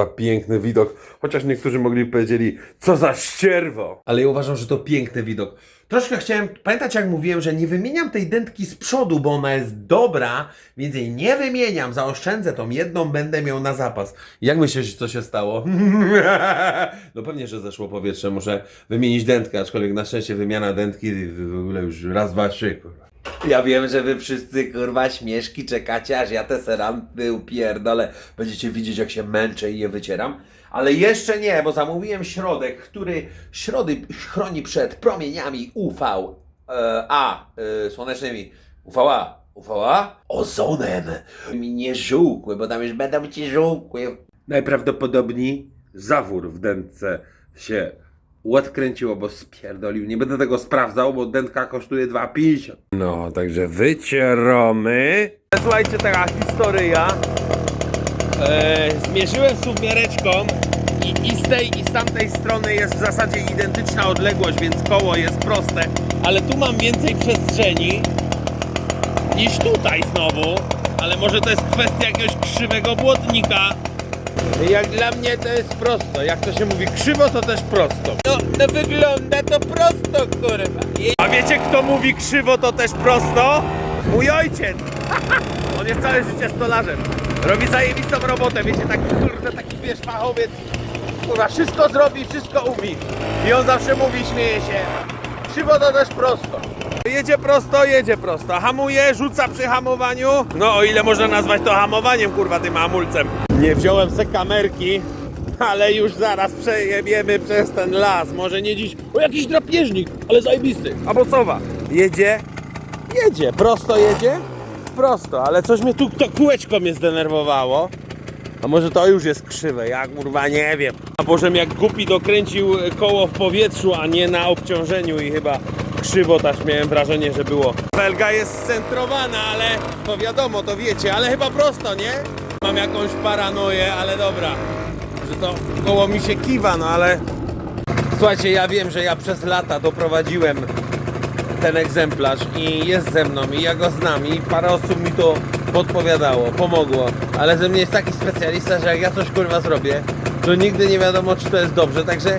Za piękny widok. Chociaż niektórzy mogli powiedzieli, co za ścierwo. Ale ja uważam, że to piękny widok. Troszkę chciałem, pamiętać jak mówiłem, że nie wymieniam tej dętki z przodu, bo ona jest dobra, więc jej nie wymieniam, zaoszczędzę tą jedną, będę miał na zapas. Jak myślisz, co się stało? no pewnie, że zeszło powietrze, muszę wymienić dętkę, aczkolwiek na szczęście wymiana dętki w ogóle już raz, dwa, trzy, kurwa. Ja wiem, że wy wszyscy kurwa śmieszki czekacie, aż ja te seranty upierdolę. Będziecie widzieć, jak się męczę i je wycieram. Ale jeszcze nie, bo zamówiłem środek, który środy chroni przed promieniami UV, e, A, e, słonecznymi, UVA, UVA, ozonem. Mi nie żółkły, bo tam już będą ci żółkły. Najprawdopodobniej zawór w dętce się odkręcił albo spierdolił. Nie będę tego sprawdzał, bo dętka kosztuje 2,50. No, także wycieramy. Słuchajcie, taka historyja. E, zmierzyłem sumiareczką i, i z tej i z tamtej strony jest w zasadzie identyczna odległość, więc koło jest proste, ale tu mam więcej przestrzeni niż tutaj znowu, ale może to jest kwestia jakiegoś krzywego błotnika. Jak dla mnie to jest prosto. Jak to się mówi, krzywo to też prosto. No, no wygląda to prosto, kurwa. A wiecie kto mówi krzywo to też prosto? Mój ojciec! On jest całe życie stolarzem. Robi zajebistą robotę, wiecie, taki kurde, taki wiesz, fachowiec. Kurwa, wszystko zrobi, wszystko umie. I on zawsze mówi, śmieje się. Krzywo to też prosto. Jedzie prosto, jedzie prosto. Hamuje, rzuca przy hamowaniu. No o ile można nazwać to hamowaniem, kurwa, tym hamulcem. Nie wziąłem se kamerki, ale już zaraz przejebiemy przez ten las. Może nie dziś. O, jakiś drapieżnik, ale zajebisty. Albo sowa. Jedzie, jedzie. Prosto jedzie? Prosto, ale coś mnie tu, to kółeczko mnie zdenerwowało. A może to już jest krzywe, ja kurwa nie wiem. Może jak głupi dokręcił koło w powietrzu, a nie na obciążeniu i chyba krzywo też miałem wrażenie, że było. Felga jest scentrowana, ale to wiadomo, to wiecie, ale chyba prosto, nie? Mam jakąś paranoję, ale dobra. Że to koło mi się kiwa, no ale... Słuchajcie, ja wiem, że ja przez lata doprowadziłem ten egzemplarz i jest ze mną i ja go znam i parę osób mi to podpowiadało, pomogło, ale ze mnie jest taki specjalista, że jak ja coś kurwa zrobię, to nigdy nie wiadomo czy to jest dobrze, także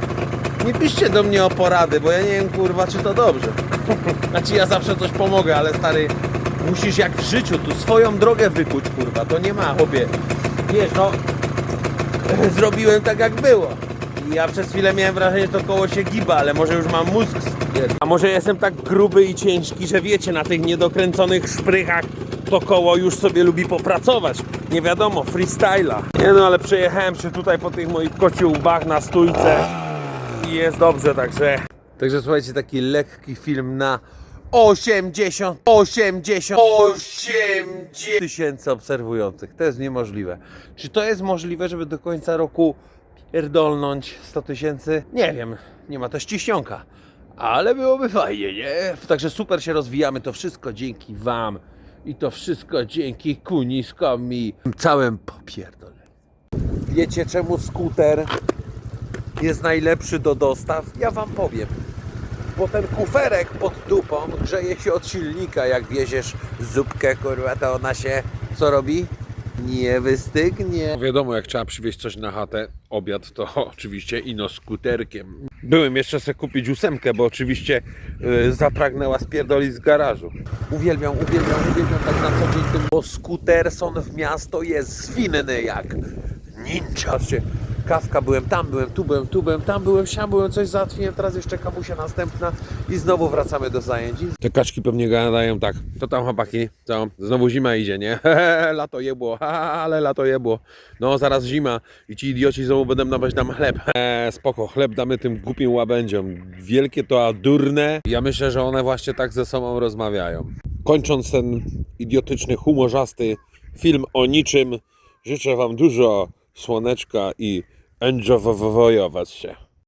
nie piszcie do mnie o porady, bo ja nie wiem kurwa czy to dobrze. Znaczy ja zawsze coś pomogę, ale stary, musisz jak w życiu tu swoją drogę wykuć kurwa, to nie ma chłopie. Wiesz no, zrobiłem tak jak było. Ja przez chwilę miałem wrażenie, że to koło się giba, ale może już mam mózg A może jestem tak gruby i ciężki, że wiecie, na tych niedokręconych szprychach to koło już sobie lubi popracować. Nie wiadomo, freestyla. Nie no, ale przejechałem się tutaj po tych moich kociołbach na stójce i jest dobrze, także... Także słuchajcie, taki lekki film na 80, 80, 80 tysięcy obserwujących. To jest niemożliwe. Czy to jest możliwe, żeby do końca roku pierdolnąć 100 tysięcy? Nie wiem, nie ma to ściśnionka. Ale byłoby fajnie, nie? Także super się rozwijamy, to wszystko dzięki Wam. I to wszystko dzięki kuniskom i całym popierdolę. Wiecie czemu skuter jest najlepszy do dostaw? Ja Wam powiem bo ten kuferek pod dupą grzeje się od silnika. Jak wieziesz zupkę, kurwa, to ona się co robi? Nie wystygnie. No Wiadomo, jak trzeba przywieźć coś na chatę, obiad to oczywiście ino skuterkiem. Byłem jeszcze sobie kupić ósemkę, bo oczywiście y, zapragnęła spierdolić z garażu. Uwielbiam, uwielbiam, uwielbiam tak na co dzień tym, bo skuterson w miasto jest zwinny jak ninja. Patrzcie, kawka, byłem tam, byłem tu, byłem tu, byłem tam, byłem siam, byłem coś załatwiłem, teraz jeszcze kamusia następna i znowu wracamy do zajęć. Te kaczki pewnie gadają tak. To tam chłopaki, co? Znowu zima idzie, nie? lato jebło, ale lato jebło. No zaraz zima i ci idioci znowu będą dawać nam chleb. Eee, spoko, chleb damy tym głupim łabędziom. Wielkie to a durne. Ja myślę, że one właśnie tak ze sobą rozmawiają. Kończąc ten idiotyczny, humorzasty film o niczym, życzę wam dużo słoneczka i enjoyować się.